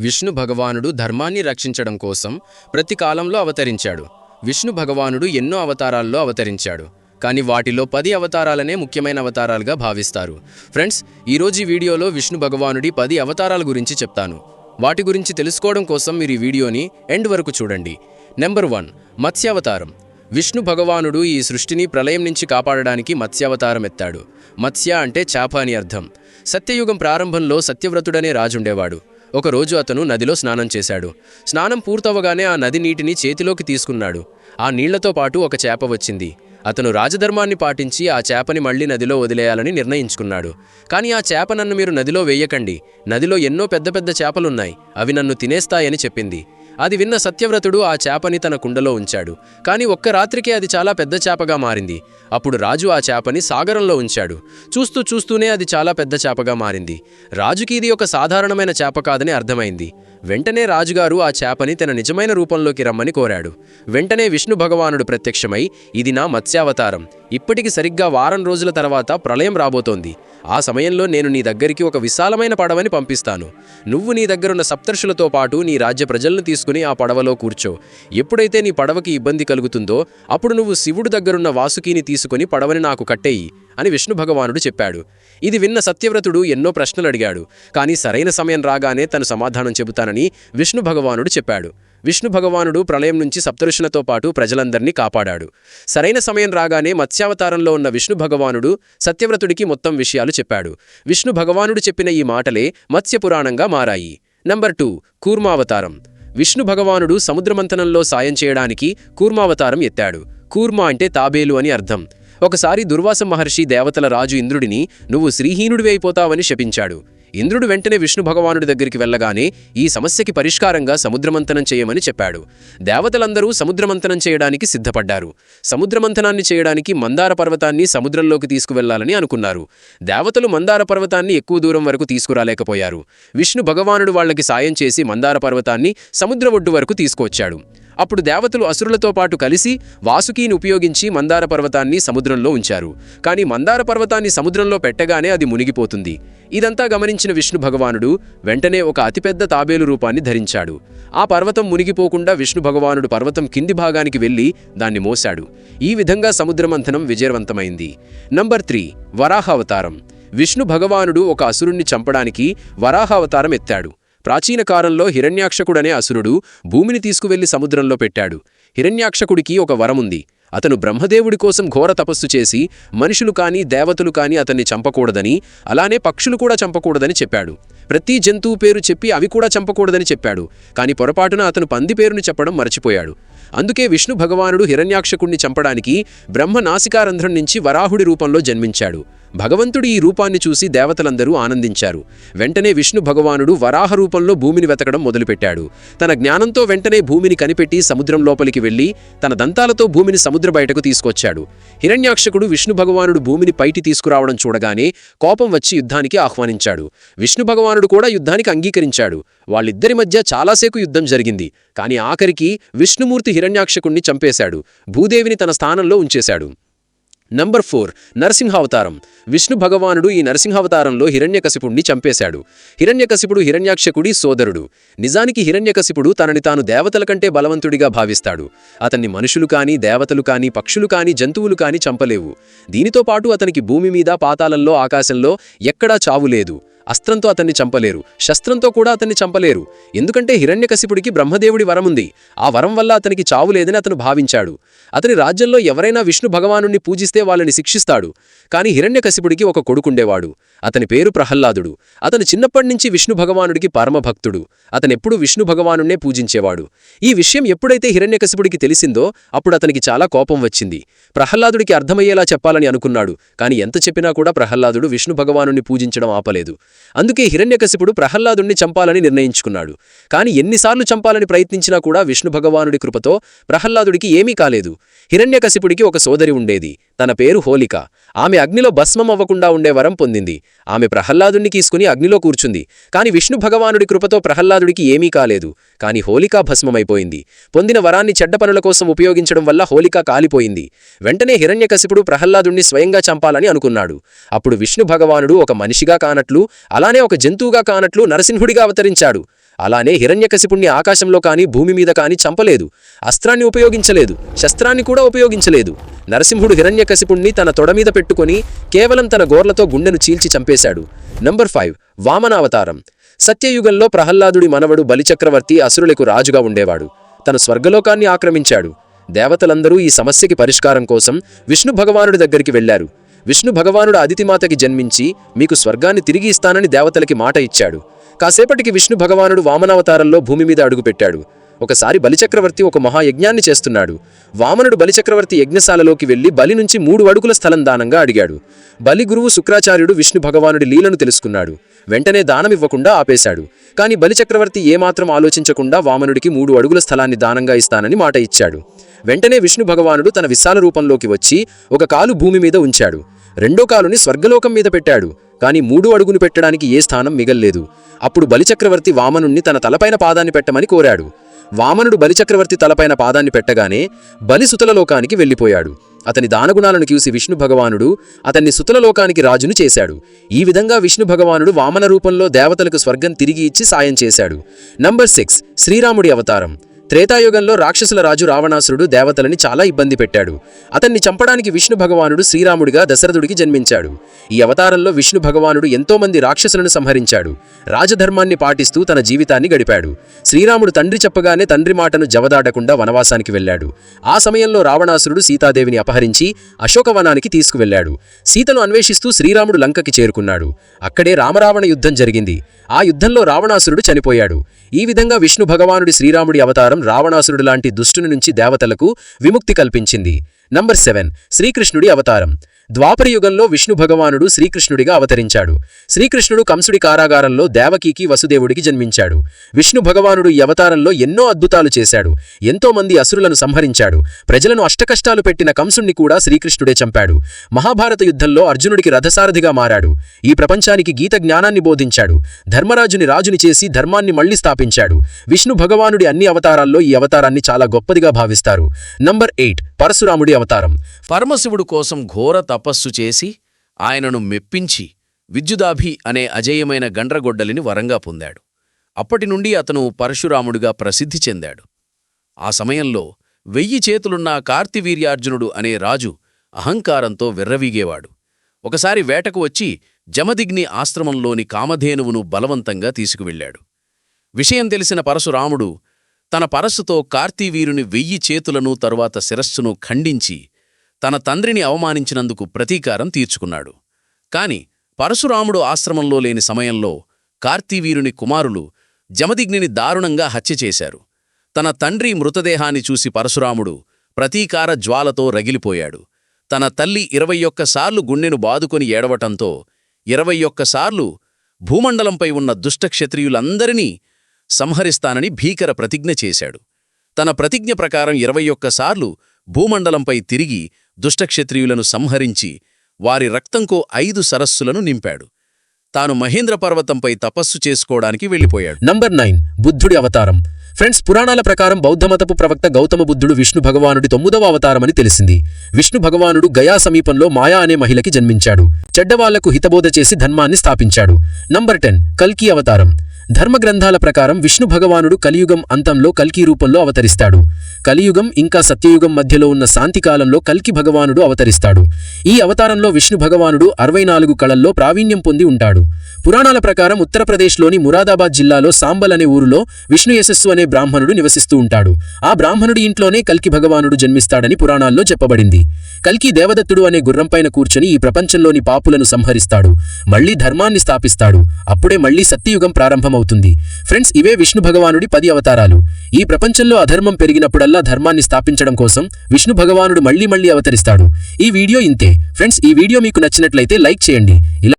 విష్ణు భగవానుడు ధర్మాన్ని రక్షించడం కోసం ప్రతి కాలంలో అవతరించాడు. విష్ణు భగవానుడు ఎన్నో అవతారాల్లో అవతరించాడు. కానీ వాటిలో పది అవతారాలనే ముఖ్యమైన అవతారాలుగా భావిస్తారు. ఫ్రెండ్స్ ఈరోజు ఈ వీడియోలో విష్ణు భగవానుడి పది అవతారాల గురించి చెప్తాను. వాటి గురించి తెలుసుకోవడం కోసం మీరు ఈ వీడియోని ఎండ్ వరకు చూడండి. Number one మత్స్యావతారం. విష్ణు భగవానుడు ఈ సృష్టిని ప్రళయం నుంచి కాపాడడానికి మత్స్యావతారం ఎత్తాడు. మత్స్య అంటే చేప అని అర్థం. సత్యయుగం ప్రారంభంలో సత్యవ్రతుడనే రాజుండేవాడు. ఒకరోజు అతను నదిలో స్నానం చేశాడు. స్నానం పూర్తవగానే ఆ నది నీటిని చేతిలోకి తీసుకున్నాడు. ఆ నీళ్ళతో పాటు ఒక చేప వచ్చింది. అతను రాజధర్మాన్ని పాటించి ఆ చేపని మళ్ళీ నదిలో వదిలేయాలని నిర్ణయించుకున్నాడు. కానీ ఆ చేప నన్ను మీరు నదిలో వేయకండి. నదిలో ఎన్నో పెద్ద పెద్ద చేపలున్నాయి. అవి నన్ను తినేస్తాయని చెప్పింది. అది విన్న సత్యవ్రతుడు ఆ చేపని తన కుండలో ఉంచాడు. కానీ ఒక్క రాత్రికే అది చాలా పెద్ద చేపగా మారింది. అప్పుడు రాజు ఆ చేపని సాగరంలో ఉంచాడు. చూస్తూ చూస్తూనే అది చాలా పెద్ద చేపగా మారింది. రాజుకి ఇది ఒక సాధారణమైన చేప కాదని అర్థమైంది. వెంటనే రాజుగారు ఆ చేపని తన నిజమైన రూపంలోకి రమ్మని కోరాడు. వెంటనే విష్ణు భగవానుడు ప్రత్యక్షమై ఇది నా మత్స్యావతారం. ఇప్పటికి సరిగ్గా వారం రోజుల తర్వాత ప్రళయం రాబోతోంది. ఆ సమయంలో నేను నీ దగ్గరికి ఒక విశాలమైన పడవని పంపిస్తాను. నువ్వు నీ దగ్గరున్న సప్తర్షులతో పాటు నీ రాజ్య ప్రజలను తీసుకుని ఆ పడవలో కూర్చో. ఎప్పుడైతే నీ పడవకి ఇబ్బంది కలుగుతుందో అప్పుడు నువ్వు శివుడు దగ్గరున్న వాసుకీని తీసుకుని పడవని నాకు కట్టేయి అని విష్ణు భగవానుడు చెప్పాడు. ఇది విన్న సత్యవ్రతుడు ఎన్నో ప్రశ్నలు అడిగాడు. కానీ సరైన సమయం రాగానే తను సమాధానం చెబుతానని విష్ణు భగవానుడు చెప్పాడు. విష్ణు భగవానుడు ప్రళయం నుంచి సప్తఋషులతో పాటు ప్రజలందరినీ కాపాడాడు. సరైన సమయం రాగానే మత్స్యావతారంలో ఉన్న విష్ణు భగవానుడు సత్యవ్రతుడికి మొత్తం విషయాలు చెప్పాడు. విష్ణు భగవానుడు చెప్పిన ఈ మాటలే మత్స్యపురాణంగా మారాయి. Number two కూర్మావతారం. విష్ణు భగవానుడు సముద్రమంతనంలో సాయం చేయడానికి కూర్మావతారం ఎత్తాడు. కూర్మా అంటే తాబేలు అని అర్థం. ఒకసారి దుర్వాస మహర్షి దేవతల రాజు ఇంద్రుడిని నువ్వు శ్రీహీనుడివైపోతావని శపించాడు. ఇంద్రుడు వెంటనే విష్ణు భగవానుడి దగ్గరికి వెళ్ళగానే ఈ సమస్యకి పరిష్కారంగా సముద్రమంతనం చేయమని చెప్పాడు. దేవతలందరూ సముద్రమంతనం చేయడానికి సిద్ధపడ్డారు. సముద్రమంతనాన్ని చేయడానికి మందార పర్వతాన్ని సముద్రంలోకి తీసుకువెళ్ళాలని అనుకున్నారు. దేవతలు మందార పర్వతాన్ని ఎక్కువ దూరం వరకు తీసుకురాలేకపోయారు. విష్ణు భగవానుడు వాళ్ళకి సాయం చేసి మందార పర్వతాన్ని సముద్ర ఒడ్డు వరకు తీసుకువచ్చాడు. అప్పుడు దేవతలు అసురులతో పాటు కలిసి వాసుకీని ఉపయోగించి మందార పర్వతాన్ని సముద్రంలో ఉంచారు. కానీ మందార పర్వతాన్ని సముద్రంలో పెట్టగానే అది మునిగిపోతుంది. ఇదంతా గమనించిన విష్ణు భగవానుడు వెంటనే ఒక అతిపెద్ద తాబేలు రూపాన్ని ధరించాడు. ఆ పర్వతం మునిగిపోకుండా విష్ణు భగవానుడు పర్వతం కింది భాగానికి వెళ్ళి దాన్ని మోశాడు. ఈ విధంగా సముద్రమంథనం విజయవంతమైంది. Number three వరాహావతారం. విష్ణు భగవానుడు ఒక అసురుణ్ణి చంపడానికి వరాహావతారం ఎత్తాడు. ప్రాచీన కాలంలో హిరణ్యాక్షకుడనే అసురుడు భూమిని తీసుకువెళ్ళి సముద్రంలో పెట్టాడు. హిరణ్యాక్షకుడికి ఒక వరముంది. అతను బ్రహ్మదేవుడి కోసం ఘోర తపస్సు చేసి మనుషులు కానీ దేవతలు కానీ అతన్ని చంపకూడదని అలానే పక్షులు కూడా చంపకూడదని చెప్పాడు. ప్రతి జంతువు పేరు చెప్పి అవి కూడా చంపకూడదని చెప్పాడు. కాని పొరపాటున అతను పంది పేరును చెప్పడం మర్చిపోయాడు. అందుకే విష్ణు భగవానుడు హిరణ్యాక్షకుణ్ణి చంపడానికి బ్రహ్మ నాసికారంధ్రం నుంచి వరాహుడి రూపంలో జన్మించాడు. భగవంతుడు ఈ రూపాన్ని చూసి దేవతలందరూ ఆనందించారు. వెంటనే విష్ణు భగవానుడు వరాహ రూపంలో భూమిని వెతకడం మొదలుపెట్టాడు. తన జ్ఞానంతో వెంటనే భూమిని కనిపెట్టి సముద్రం లోపలికి వెళ్ళి తన దంతాలతో భూమిని సముద్ర బయటకు తీసుకొచ్చాడు. హిరణ్యాక్షకుడు విష్ణు భగవానుడు భూమిని పైటి తీసుకురావడం చూడగానే కోపం వచ్చి యుద్ధానికి ఆహ్వానించాడు. విష్ణు భగవానుడు కూడా యుద్ధానికి అంగీకరించాడు. వాళ్ళిద్దరి మధ్య చాలాసేపు యుద్ధం జరిగింది. కానీ ఆఖరికి విష్ణుమూర్తి హిరణ్యాక్షకుణ్ణి చంపేశాడు. భూదేవిని తన స్థానంలో ఉంచేశాడు. నంబర్ ఫోర్ నరసింహావతారం. విష్ణు భగవానుడు ఈ నరసింహావతారంలో హిరణ్యకశిపుణ్ణి చంపేశాడు. హిరణ్యకశిపుడు హిరణ్యాక్షకుడి సోదరుడు. నిజానికి హిరణ్యకశిపుడు తనని తాను దేవతల కంటే బలవంతుడిగా భావిస్తాడు. అతన్ని మనుషులు కాని దేవతలు కాని పక్షులు కాని జంతువులు కాని చంపలేవు. దీనితో పాటు అతనికి భూమి మీద పాతాళంలో ఆకాశంలో ఎక్కడా చావు లేదు. అస్త్రంతో అతన్ని చంపలేరు శస్త్రంతో కూడా అతన్ని చంపలేరు. ఎందుకంటే హిరణ్యకశిపుడికి బ్రహ్మదేవుడి వరముంది ఆ వరం వల్ల అతనికి చావు లేదని అతను భావించాడు. అతని రాజ్యంలో ఎవరైనా విష్ణు భగవానుణ్ణి పూజిస్తే వాళ్ళని శిక్షిస్తాడు. కాని హిరణ్యకశిపుడికి ఒక కొడుకుండేవాడు. అతని పేరు ప్రహ్లాదుడు. అతను చిన్నప్పటినుంచి విష్ణు భగవానుడికి పరమభక్తుడు. అతనెప్పుడు విష్ణు భగవానుణ్ణే పూజించేవాడు. ఈ విషయం ఎప్పుడైతే హిరణ్యకశిపుడికి తెలిసిందో అప్పుడు అతనికి చాలా కోపం వచ్చింది. ప్రహ్లాదుడికి అర్థమయ్యేలా చెప్పాలని అనుకున్నాడు. కాని ఎంత చెప్పినా కూడా ప్రహ్లాదుడు విష్ణు భగవానుణ్ణి పూజించడం ఆపలేదు. అందుకే హిరణ్యకశిపుడు ప్రహ్లాదుణ్ణి చంపాలని నిర్ణయించుకున్నాడు. కాని ఎన్నిసార్లు చంపాలని ప్రయత్నించినా కూడా విష్ణు భగవానుడి కృపతో ప్రహ్లాదుడికి ఏమీ కాలేదు. హిరణ్యకశిపుడికి ఒక సోదరి ఉండేది. తన పేరు హోలిక. ఆమె అగ్నిలో భస్మం అవ్వకుండా ఉండే వరం పొందింది. ఆమె ప్రహ్లాదుణ్ణి తీసుకుని అగ్నిలో కూర్చుంది. కాని విష్ణు భగవానుడి కృపతో ప్రహ్లాదుడికి ఏమీ కాలేదు. కాని హోలికా భస్మమైపోయింది. పొందిన వరాన్ని చెడ్డ పనుల కోసం ఉపయోగించడం వల్ల హోలిక కాలిపోయింది. వెంటనే హిరణ్యకశిపుడు ప్రహ్లాదుణ్ణి స్వయంగా చంపాలని అనుకున్నాడు. అప్పుడు విష్ణు భగవానుడు ఒక మనిషిగా కానట్లు అలానే ఒక జంతువుగా కానట్లు నరసింహుడిగా అవతరించాడు. అలానే హిరణ్యకశిపుణ్ణి ఆకాశంలో కానీ భూమి మీద కానీ చంపలేదు. అస్త్రాన్ని ఉపయోగించలేదు. శస్త్రాన్ని కూడా ఉపయోగించలేదు. నరసింహుడు హిరణ్యకశిపుణ్ణి తన తొడ మీద కేవలం తన గోర్లతో గుండెను చీల్చి చంపేశాడు. Number five. వామనావతారం. సత్యయుగంలో ప్రహ్లాదుడి మనవడు బలిచక్రవర్తి అసురులకు రాజుగా ఉండేవాడు. తన స్వర్గలోకాన్ని ఆక్రమించాడు. దేవతలందరూ ఈ సమస్యకి పరిష్కారం కోసం విష్ణు భగవానుడి దగ్గరికి వెళ్ళారు విష్ణు భగవానుడు అదితిమాతకి జన్మించి మీకు స్వర్గాన్ని తిరిగి ఇస్తానని దేవతలకి మాట ఇచ్చాడు. కాసేపటికి విష్ణు భగవానుడు వామనావతారంలో భూమి మీద అడుగుపెట్టాడు ఒకసారి బలిచక్రవర్తి ఒక మహాయజ్ఞాన్ని చేస్తున్నాడు. వామనుడు బలిచక్రవర్తి యజ్ఞశాలలోకి వెళ్ళి బలి నుంచి మూడు అడుగుల స్థలం దానంగా అడిగాడు. బలి గురువు శుక్రాచార్యుడు విష్ణు భగవానుడి లీలను తెలుసుకున్నాడు. వెంటనే దానమివ్వకుండా ఆపేశాడు. కాని బలిచక్రవర్తి ఏమాత్రం ఆలోచించకుండా వామనుడికి మూడు అడుగుల స్థలాన్ని దానంగా ఇస్తానని మాట ఇచ్చాడు. వెంటనే విష్ణు భగవానుడు తన విశాల రూపంలోకి వచ్చి ఒక కాలు భూమి మీద ఉంచాడు. రెండో కాలుని స్వర్గలోకం మీద పెట్టాడు కాని మూడు అడుగును పెట్టడానికి ఏ స్థానం మిగల్లేదు. అప్పుడు బలిచక్రవర్తి వామనుణ్ణి తన తలపైన పాదాన్ని పెట్టమని కోరాడు. వామనుడు బలిచక్రవర్తి తలపైన పాదాన్ని పెట్టగానే బలి సుతలలోకానికి వెళ్ళిపోయాడు. అతని దానగుణాలను చూసి విష్ణు భగవానుడు అతన్ని సుతలలోకానికి రాజును చేశాడు. ఈ విధంగా విష్ణు భగవానుడు వామన రూపంలో దేవతలకు స్వర్గం తిరిగి ఇచ్చి సాయం చేశాడు. నంబర్ సిక్స్ శ్రీరాముడి అవతారం. త్రేతాయుగంలో రాక్షసుల రాజు రావణాసురుడు దేవతలని చాలా ఇబ్బంది పెట్టాడు. అతన్ని చంపడానికి విష్ణు భగవానుడు శ్రీరాముడిగా దశరథుడికి జన్మించాడు. ఈ అవతారంలో విష్ణు భగవానుడు ఎంతో మంది రాక్షసులను సంహరించాడు. రాజధర్మాన్ని పాటిస్తూ తన జీవితాన్ని గడిపాడు. శ్రీరాముడు తండ్రి చెప్పగానే తండ్రి మాటను జవదాటకుండా వనవాసానికి వెళ్ళాడు. ఆ సమయంలో రావణాసురుడు సీతాదేవిని అపహరించి అశోకవనానికి తీసుకువెళ్ళాడు సీతను అన్వేషిస్తూ శ్రీరాముడు లంకకి చేరుకున్నాడు. అక్కడే రామరావణ యుద్ధం జరిగింది. ఆ యుద్ధంలో రావణాసురుడు చనిపోయాడు. ఈ విధంగా విష్ణు భగవానుడి శ్రీరాముడి అవతారం రావణాసురుడు లాంటి దుష్టుని నుంచి దేవతలకు విముక్తి కల్పించింది. నంబర్ సెవెన్ శ్రీకృష్ణుడి అవతారం. ద్వాపరయుగంలో విష్ణు భగవానుడు శ్రీకృష్ణుడిగా అవతరించాడు. శ్రీకృష్ణుడు కంసుడి కారాగారంలో దేవకీకి వసుదేవుడికి జన్మించాడు. విష్ణు భగవానుడు ఈ అవతారంలో ఎన్నో అద్భుతాలు చేశాడు. ఎంతో మంది అసురులను సంహరించాడు. ప్రజలను అష్టకష్టాలు పెట్టిన కంసుణ్ణి కూడా శ్రీకృష్ణుడే చంపాడు. మహాభారత యుద్ధంలో అర్జునుడికి రథసారథిగా మారాడు. ఈ ప్రపంచానికి గీత జ్ఞానాన్ని బోధించాడు. ధర్మరాజుని రాజుని చేసి ధర్మాన్ని మళ్ళీ స్థాపించాడు. విష్ణు భగవానుడి అన్ని అవతారాల్లో ఈ అవతారాన్ని చాలా గొప్పదిగా భావిస్తారు. నంబర్ ఎయిట్ పరశురాముడి అవతారం. పరమశివుడు కోసం ఘోర తపస్సు చేసి ఆయనను మెప్పించి విద్యుదాభి అనే అజేయమైన గండ్రగొడ్డలిని వరంగా పొందాడు. అప్పటి నుండి అతను పరశురాముడిగా ప్రసిద్ధి చెందాడు. ఆ సమయంలో వెయ్యి చేతులున్న కార్తివీర్యార్జునుడు అనే రాజు అహంకారంతో విర్రవీగేవాడు. ఒకసారి వేటకు వచ్చి జమదిగ్ని ఆశ్రమంలోని కామధేనువును బలవంతంగా తీసుకువెళ్ళాడు. విషయం తెలిసిన పరశురాముడు తన పరస్సుతో కార్తీవీరుని వెయ్యి చేతులను తరువాత శిరస్సును ఖండించి తన తండ్రిని అవమానించినందుకు ప్రతీకారం తీర్చుకున్నాడు. కాని పరశురాముడు ఆశ్రమంలో లేని సమయంలో కార్తీవీరుని కుమారులు జమదిగ్నిని దారుణంగా హత్య చేశారు. తన తండ్రి మృతదేహాన్ని చూసి పరశురాముడు ప్రతీకార జ్వాలతో రగిలిపోయాడు. తన తల్లి ఇరవై ఒక్కసార్లు గుండెను బాదుకొని ఏడవటంతో ఇరవై ఒక్కసార్లు భూమండలంపై ఉన్న దుష్టక్షత్రియులందరినీ సంహరిస్తానని భీకర ప్రతిజ్ఞ చేశాడు. తన ప్రతిజ్ఞ ప్రకారం ఇరవై ఒక్కసార్లు భూమండలంపై తిరిగి దుష్టక్షత్రియులను సంహరించి వారి రక్తంకో ఐదు సరస్సులను నింపాడు. తాను మహేంద్ర పర్వతంపై తపస్సు చేసుకోవడానికి వెళ్ళిపోయాడు. నంబర్ నైన్ బుద్ధుడి అవతారం. ఫ్రెండ్స్ పురాణాల ప్రకారం బౌద్ధమతపు ప్రవక్త గౌతమ బుద్ధుడు విష్ణు భగవానుడి తొమ్మిదవ అవతారమని తెలిసింది. విష్ణు భగవానుడు గయా సమీపంలో మాయా అనే మహిళకి జన్మించాడు. చెడ్డవాళ్ళకు హితబోధ చేసి ధర్మాన్ని స్థాపించాడు. నంబర్ టెన్ కల్కి అవతారం. ధర్మ గ్రంథాల ప్రకారం విష్ణు భగవానుడు కలియుగం అంతంలో కల్కి రూపంలో అవతరిస్తాడు. కలియుగం ఇంకా సత్యయుగం మధ్యలో ఉన్న శాంతి కాలంలో కల్కి భగవానుడు అవతరిస్తాడు. ఈ అవతారంలో విష్ణు భగవానుడు అరవై నాలుగు కళల్లో ప్రావీణ్యం పొంది ఉంటాడు. పురాణాల ప్రకారం ఉత్తరప్రదేశ్లోని మురాదాబాద్ జిల్లాలో సాంబల్ అనే ఊరిలో విష్ణు యశస్సు అనే బ్రాహ్మణుడు నివసిస్తూ ఉంటాడు. ఆ బ్రాహ్మణుడి ఇంట్లోనే కల్కి భగవానుడు జన్మిస్తాడని పురాణాల్లో చెప్పబడింది. కల్కి దేవదత్తుడు అనే గుర్రంపైన కూర్చొని ఈ ప్రపంచంలోని పాపులను సంహరిస్తాడు. మళ్ళీ ధర్మాన్ని స్థాపిస్తాడు. అప్పుడే మళ్ళీ సత్యయుగం ప్రారంభమవుతుంది. ఫ్రెండ్స్ ఇవే విష్ణు భగవానుడి పది అవతారాలు. ఈ ప్రపంచంలో అధర్మం పెరిగినప్పుడల్లా ధర్మాన్ని స్థాపించడం కోసం విష్ణు భగవానుడు మళ్ళీ మళ్ళీ అవతరిస్తాడు. ఈ వీడియో ఇంతే. ఫ్రెండ్స్ ఈ వీడియో మీకు నచ్చినట్లయితే లైక్ చేయండి. ఇలా